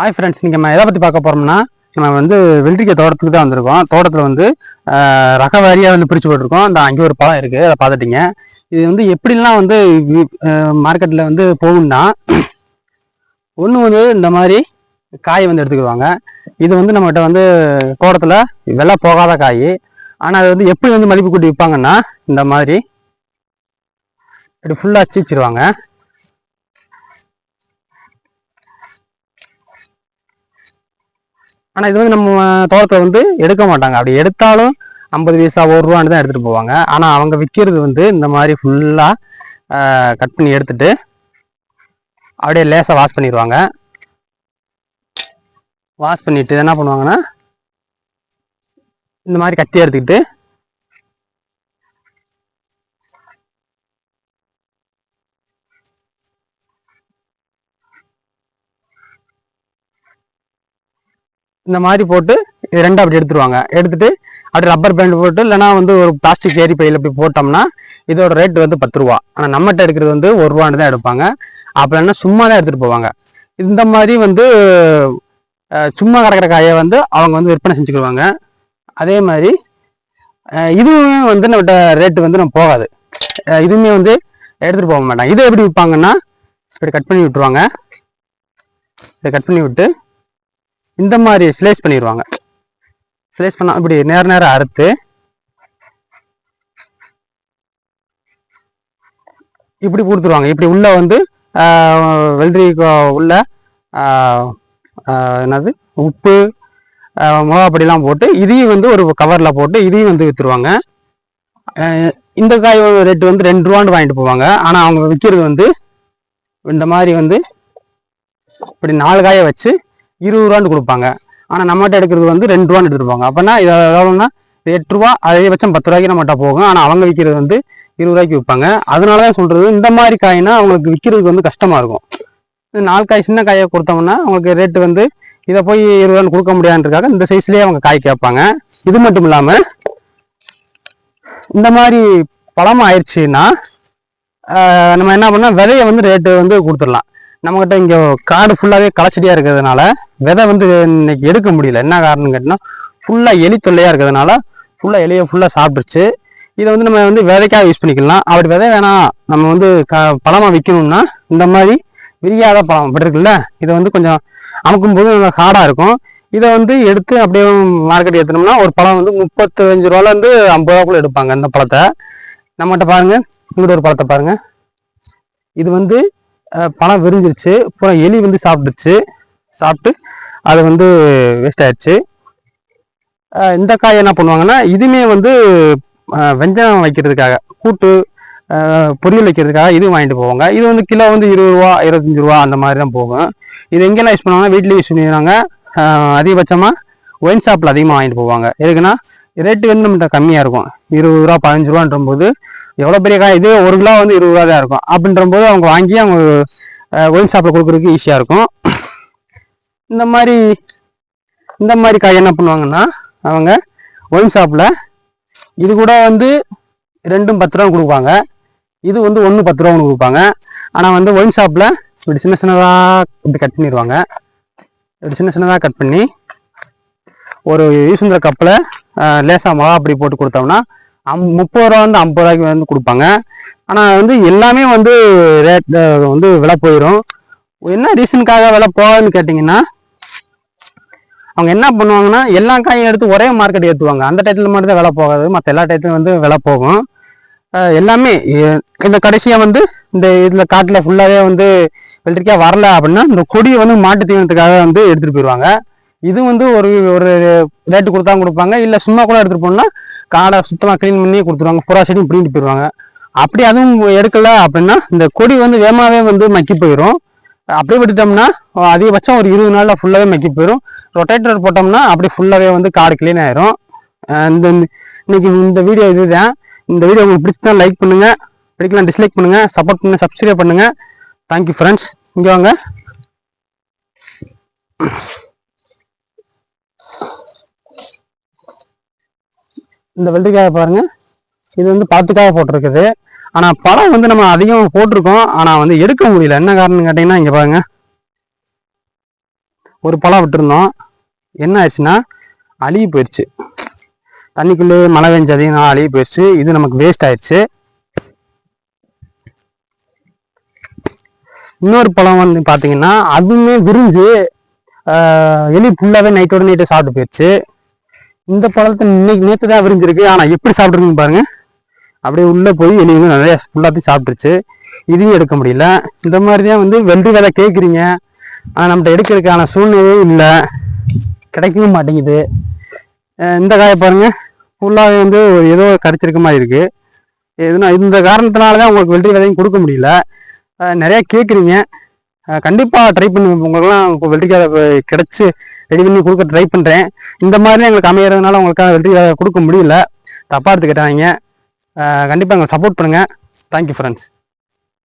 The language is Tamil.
ஹாய் ஃப்ரெண்ட்ஸ் நீங்கள் நம்ம எதை பற்றி பார்க்க போகிறோம்னா நம்ம வந்து வெள்ளரிக்காய் தோட்டத்துக்கு தான் வந்திருக்கோம். தோட்டத்தில் வந்து ரக வாரியாக வந்து பிரித்து போட்டிருக்கோம். இந்த அங்கே ஒரு பழம் இருக்குது அதை பார்த்துட்டிங்க. இது வந்து எப்படிலாம் வந்து மார்க்கெட்டில் வந்து போகும்னா ஒன்று வந்து இந்த மாதிரி காய் வந்து எடுத்துக்கிடுவாங்க. இது வந்து நம்மகிட்ட வந்து தோட்டத்தில் விலை போகாத காய். ஆனால் அது வந்து எப்படி வந்து மதிப்பு கூட்டி விற்பாங்கன்னா இந்த மாதிரி இப்படி ஃபுல்லாக சீச்சிருவாங்க ஆனால் இது வந்து நம்ம தோட்டத்தில் வந்து எடுக்க மாட்டாங்க. அப்படி எடுத்தாலும் ஐம்பது பைசா ஒரு ரூபான்னு தான் எடுத்துகிட்டு போவாங்க. ஆனால் அவங்க விற்கிறது வந்து இந்த மாதிரி ஃபுல்லாக கட் பண்ணி எடுத்துட்டு அப்படியே லேசாக வாஷ் பண்ணிடுவாங்க வாஷ் பண்ணிவிட்டு என்ன பண்ணுவாங்கன்னா இந்த மாதிரி கத்தி எடுத்துக்கிட்டு இந்த மாதிரி போட்டு இது ரெண்டும் அப்படி எடுத்துருவாங்க. எடுத்துட்டு அப்படி ரப்பர் பேண்ட் போட்டு இல்லைன்னா வந்து ஒரு பிளாஸ்டிக் ஏரி பையில் இப்படி போட்டோம்னா இதோட ரேட் வந்து பத்து ரூபா. ஆனால் நம்மகிட்ட எடுக்கிறது வந்து ஒரு ரூபான்னு தான் எடுப்பாங்க. அப்போ என்ன சும்மா தான் எடுத்துகிட்டு போவாங்க. இந்த மாதிரி வந்து சும்மா கிடக்கிற காயை வந்து அவங்க வந்து விற்பனை செஞ்சுக்கிடுவாங்க. அதே மாதிரி இதுவுமே வந்து நம்மகிட்ட ரேட்டு வந்து நம்ம போகாது. இதுவுமே வந்து எடுத்துகிட்டு போக மாட்டாங்க. இது எப்படி விற்பாங்கன்னா இப்படி கட் பண்ணி விட்டுருவாங்க. இதை கட் பண்ணி விட்டு இந்த மாதிரி ஸ்லைஸ் பண்ணிடுவாங்க ஸ்லைஸ் பண்ணால் இப்படி நேர நேரம் அறுத்து இப்படி கொடுத்துருவாங்க. இப்படி உள்ள வந்து ஆஹ், வெள்ளரி உள்ள என்னது? உப்பு ஆஹ், மிளகாப்பொடிலாம் போட்டு இதையும் வந்து ஒரு கவரில் போட்டு இதையும் வந்து விற்றுருவாங்க இந்த காய் ரேட்டு வந்து ரெண்டு ரூபான்னு வாங்கிட்டு போவாங்க. ஆனால் அவங்க விற்கிறது வந்து இந்த மாதிரி வந்து இப்படி நாலு காயை வச்சு இருபது ரூபான்னு கொடுப்பாங்க. ஆனால் நம்மகிட்ட எடுக்கிறது வந்து ரெண்டு ரூபான்னு எடுத்துருப்பாங்க. அப்போனா இது எவ்வளோன்னா எட்டு ரூபா அதிகபட்சம் பத்து ரூபாய்க்கு நம்மகிட்ட போகும். ஆனால் அவங்க விற்கிறது வந்து இருபது ரூபாய்க்கு விற்பாங்க. அதனால தான் சொல்கிறது இந்த மாதிரி காய்னா அவங்களுக்கு விற்கிறதுக்கு வந்து கஷ்டமாக இருக்கும். இந்த நாலு காய் சின்ன காயை கொடுத்தோம்னா அவங்களுக்கு ரேட்டு வந்து இதை போய் இருபது ரூபான்னு கொடுக்க முடியாதுன்றக்காக இந்த சைஸ்லேயே அவங்க காய் கேட்பாங்க. இது மட்டும் இல்லாமல் இந்த மாதிரி பழம் ஆயிடுச்சுன்னா நம்ம என்ன பண்ணால் விதையை வந்து ரேட்டு வந்து கொடுத்துடலாம். நம்மகிட்ட இங்கே காடு ஃபுல்லாகவே களைச்செடியாக இருக்கிறதுனால விதை வந்து இன்னைக்கு எடுக்க முடியல. என்ன காரணம் கேட்டிங்கன்னா ஃபுல்லாக எலி தொல்லையாக இருக்கிறதுனால ஃபுல்லாக எலியை ஃபுல்லாக சாப்பிட்ருச்சு இதை வந்து நம்ம வந்து விதைக்காக யூஸ் பண்ணிக்கலாம். அப்படி விதை வேணாம் நம்ம வந்து க பழமாக விற்கணும்னா இந்த மாதிரி விரியாத பழம் இப்படி இருக்குல்ல இதை வந்து கொஞ்சம் அமுக்கும் போது நல்லா ஹார்டாக இருக்கும். இதை வந்து எடுத்து அப்படியே மார்க்கெட் ஏற்றினோம்னா ஒரு பழம் வந்து முப்பத்தஞ்சு ரூபாலேருந்து ஐம்பது ரூபாக்குள்ள எடுப்பாங்க இந்த பழத்தை. நம்மகிட்ட பாருங்கள் இங்கிட்ட ஒரு பழத்தை பாருங்கள் இது வந்து பணம் பழம் விரிஞ்சிருச்சு. அப்புறம் எலி வந்து சாப்பிட்டுச்சு. சாப்பிட்டு அது வந்து வேஸ்ட் ஆயிடுச்சு. இந்த காய் என்ன பண்ணுவாங்கன்னா இதுவுமே வந்து வெஞ்சனம் வைக்கிறதுக்காக கூட்டு பொரியல் வைக்கிறதுக்காக இதுவும் வாங்கிட்டு போவாங்க. இது வந்து கிலோ வந்து இருபது ரூபா இருபத்தஞ்சு ரூபா அந்த மாதிரி தான் போகும். இது எங்கெல்லாம் யூஸ் பண்ணுவாங்கன்னா வீட்டில் யூஸ் பண்ணுவாங்க அதிகபட்சமாக ஒயின் ஷாப்பில் அதிகமாக வாங்கிட்டு போவாங்க. எதுக்குன்னா ரேட்டு வந்து நம்மகிட்ட கம்மியாக இருக்கும். இருபது ரூபா பதினஞ்சு ரூபான்ற போது எவ்வளோ பெரிய காய்? இது ஒரு கிலோ வந்து இருபது ரூபா தான் இருக்கும். அப்படின்ற போது அவங்க வாங்கி அவங்க ஒயின் ஷாப்பில் கொடுக்குறதுக்கு ஈஸியாக இருக்கும். இந்த மாதிரி இந்த மாதிரி காய் என்ன பண்ணுவாங்கன்னா அவங்க ஒயின் ஷாப்பில் இது கூட வந்து ரெண்டும் பத்து ரூபா கொடுப்பாங்க. இது வந்து ஒன்று பத்து ரூபா ஒன்று கொடுப்பாங்க. ஆனால் வந்து ஒயின் ஷாப்பில் இப்படி சின்ன சின்னதாக இப்படி கட் பண்ணிடுவாங்க. இப்படி சின்ன சின்னதாக கட் பண்ணி ஒரு யூசுந்தர கப்பில் லேசாக மிளகா அப்படி போட்டு கொடுத்தோம்னா அம் முப்பது ரூபா வந்து ஐம்பது ரூபாய்க்கு வந்து கொடுப்பாங்க. ஆனால் வந்து எல்லாமே வந்து ரேட் வந்து விலை போயிடும் என்ன ரீசனுக்காக விலை போகாதுன்னு கேட்டிங்கன்னா அவங்க என்ன பண்ணுவாங்கன்னா எல்லா காயும் எடுத்து ஒரே மார்க்கெட் ஏற்றுவாங்க அந்த டயத்தில் மட்டும் தான் விலை போகாது. மற்ற எல்லா டயத்துலையும் வந்து விலை போகும். எல்லாமே இந்த கடைசியாக வந்து இந்த இதில் காட்டில் ஃபுல்லாகவே வந்து வெள்ளரிக்காய் வரல அப்படின்னா இந்த கொடியை வந்து மாட்டு தீவனத்துக்காக வந்து எடுத்துகிட்டு போயிடுவாங்க இது வந்து ஒரு ஒரு ரேட்டு கொடுத்தா கொடுப்பாங்க. இல்லை சும்மா கூட எடுத்துகிட்டு போனால் காடை சுத்தமாக க்ளீன் பண்ணி கொடுத்துருவாங்க. புறா செடியும் பிடிங்கிட்டு போயிடுவாங்க. அப்படி அதுவும் எடுக்கல அப்படின்னா இந்த கொடி வந்து வேகமாகவே வந்து மக்கி போயிடும் அப்படியே விட்டுட்டோம்னா அதிகபட்சம் ஒரு இருபது நாளில் ஃபுல்லாகவே மக்கி போயிடும் ரொட்டேட்டர் போட்டோம்னா அப்படி ஃபுல்லாகவே வந்து காடு க்ளீன் ஆயிரும். இந்த இன்னைக்கு இந்த வீடியோ இதுதான். இந்த வீடியோ உங்களுக்கு பிடிச்சா லைக் பண்ணுங்கள் பிடிக்கலாம் டிஸ்லைக் பண்ணுங்கள் சப்போர்ட் பண்ணுங்க சப்ஸ்கிரைப் பண்ணுங்கள் தேங்க்யூ ஃப்ரெண்ட்ஸ் இங்கே வாங்க. இந்த வெள்ளரிக்காயை பாருங்க. இது வந்து பாத்துக்காக போட்டிருக்குது. ஆனால் பழம் வந்து நம்ம அதிகம் போட்டிருக்கோம். ஆனால் வந்து எடுக்க முடியல. என்ன காரணம் கேட்டிங்கன்னா இங்கே பாருங்க. ஒரு பழம் விட்டுருந்தோம். என்ன ஆயிடுச்சுன்னா அழுகி போயிடுச்சு தண்ணிக்குள்ளே மழை பெஞ்சு அதிகமாக அழுகி போயிடுச்சு இது நமக்கு வேஸ்ட் ஆயிடுச்சு. இன்னொரு பழம் வந்து பார்த்தீங்கன்னா அதுவுமே விரிஞ்சு எலி ஃபுல்லாகவே நைட்டோட நைட்டு சாப்பிட்டு போயிடுச்சு இந்த பழத்தை இன்னைக்கு நேற்று தான் விரிஞ்சிருக்கு. ஆனால் எப்படி சாப்பிட்ருக்குன்னு பாருங்க. அப்படியே உள்ளே போய் எலி வந்து நிறைய ஃபுல்லாத்தையும் சாப்பிட்ருச்சு இதையும் எடுக்க முடியல. இந்த மாதிரி தான் வந்து வெள்ளி விதை கேட்குறீங்க ஆனால் நம்மகிட்ட எடுக்கிறதுக்கான சூழ்நிலையே இல்லை. கிடைக்கவும் மாட்டேங்குது. இந்த காயை பாருங்க. ஃபுல்லாகவே வந்து ஏதோ கடிச்சிருக்க மாதிரி இருக்குது எதுனா இந்த காரணத்தினால தான் உங்களுக்கு வெள்ளி விதையும் கொடுக்க முடியல. நிறையா கேட்குறீங்க கண்டிப்பாக ட்ரை பண்ணி. உங்களுக்குலாம் இப்போ வெள்ளரிக்காய் கிடச்சி ரெடி பண்ணி கொடுக்க ட்ரை பண்ணுறேன் இந்த மாதிரி எங்களுக்கு அமையறதுனால உங்களுக்காக வெள்ளரி கொடுக்க முடியல. தப்பாக எடுத்துக்கிட்டாங்க. கண்டிப்பாக எங்களுக்கு சப்போர்ட் பண்ணுங்கள் தேங்க்யூ ஃப்ரெண்ட்ஸ்